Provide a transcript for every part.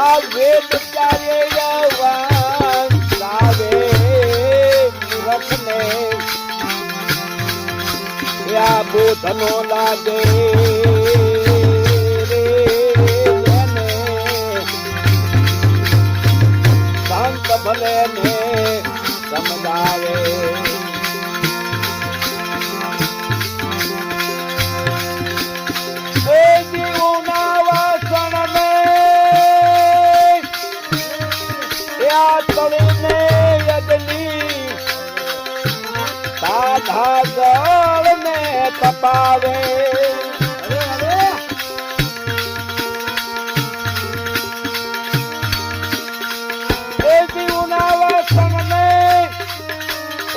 આ વેદ ચારે યવાન ગાવે મૂરખને આ બોધનો લાગે.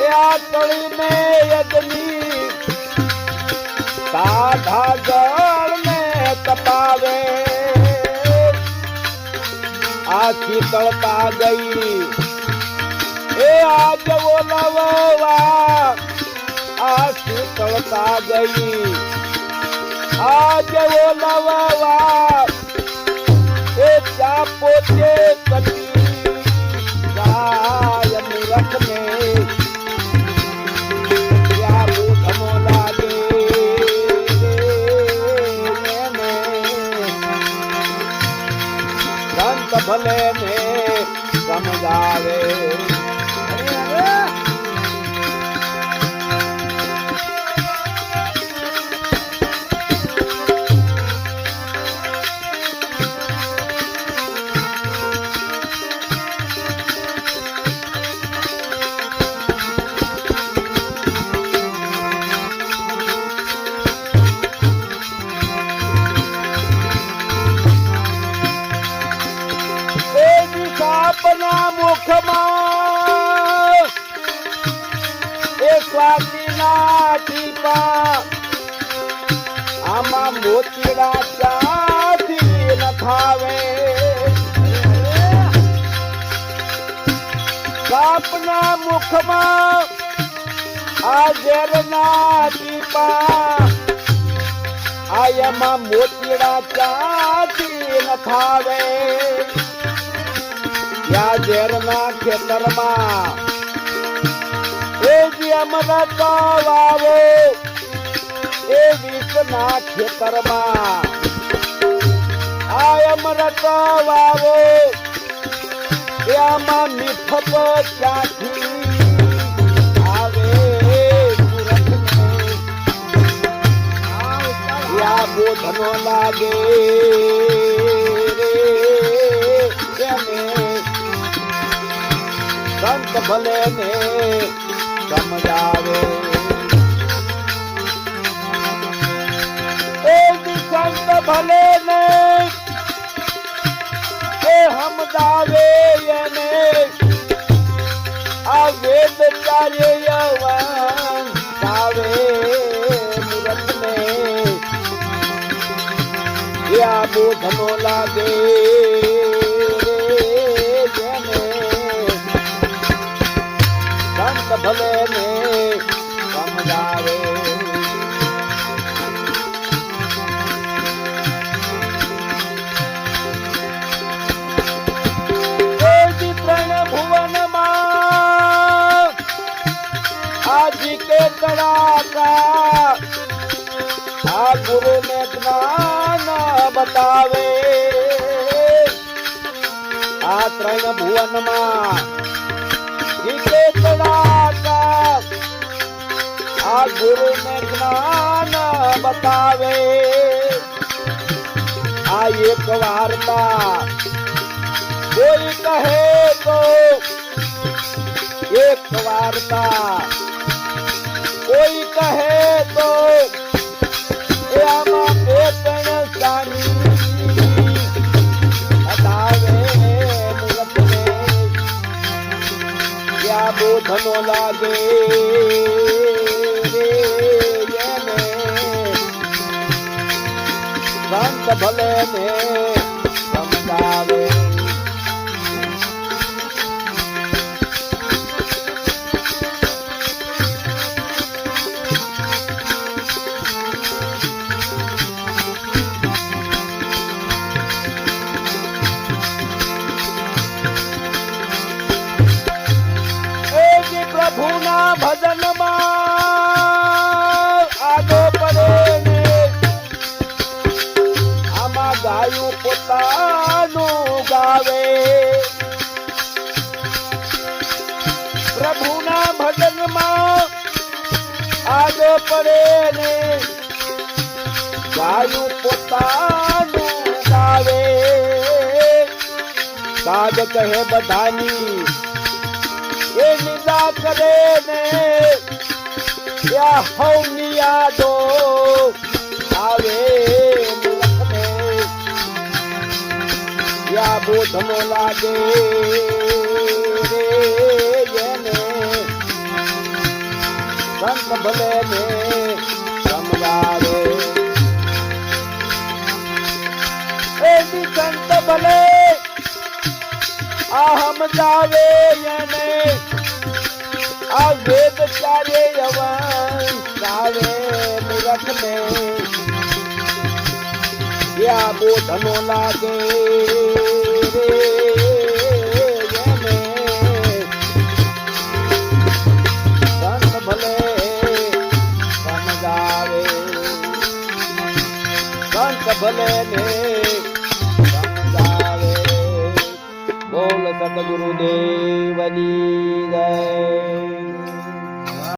યા તળીને યજની સાધા જળને તપાવે. આખી તળતા ગઈ. એ આજ ઓલવવા આ શીતળતા ગઈ આજ ઓલવવા એ ચા પોતે કટી. ગાય મૂરખને મુખમાં એ સ્વાતિના ટીપા આમાં મોતીડા ચાથી નખાવે સાપના મુખમાં આ ઝેરના ટીપા આયામાં મોતીડા ચાથી ન યા ઝેરના ખેતરમાં. એ અમરત વાવો એ વિષના ખેતરમાં. આ અમરત વાવો એ મીઠપ ક્યાંથી આવે. બોધનો લાગે. સંત ભલે ને સમજાવે સંત ભલે ને એ સમજાવે એને. આ વેદ ચારે યવાન ગાવે મૂરખને બોધનો લાગે. ભલે ને સમજાવે આજી કે તડાકા આ ગુરુ ને જ્ઞાન બતાવે. આ ત્રણ ભુવનમાં બતાવે. આ એક વાર્તા કોઈ કહે તો એક વાર્તા કોઈ કહે તો આમાં બે ત્રણ સાની હટાવે મૂરખને ત્યાં બોધનો લાગે. સંત ભલે ને સમજાવે. ભજનમાં પડે ને ગાયું પોતાનું ગાવે. સાગ કહે બધાની, એ નિંદા કરે ને. યા હવની યાદો આવે મૂર્ખને યા બોધનો લાગે રે. સંત ભલે ને સમજાવે. એ સંત ભલે. આ સમજાવે એને. આ વેદ ચારે અવંસાવે મૂરખ ને યા બોધનો લાગે રે. ભલે ને સમજાવે. બોલ સતગુરુદેવની જય.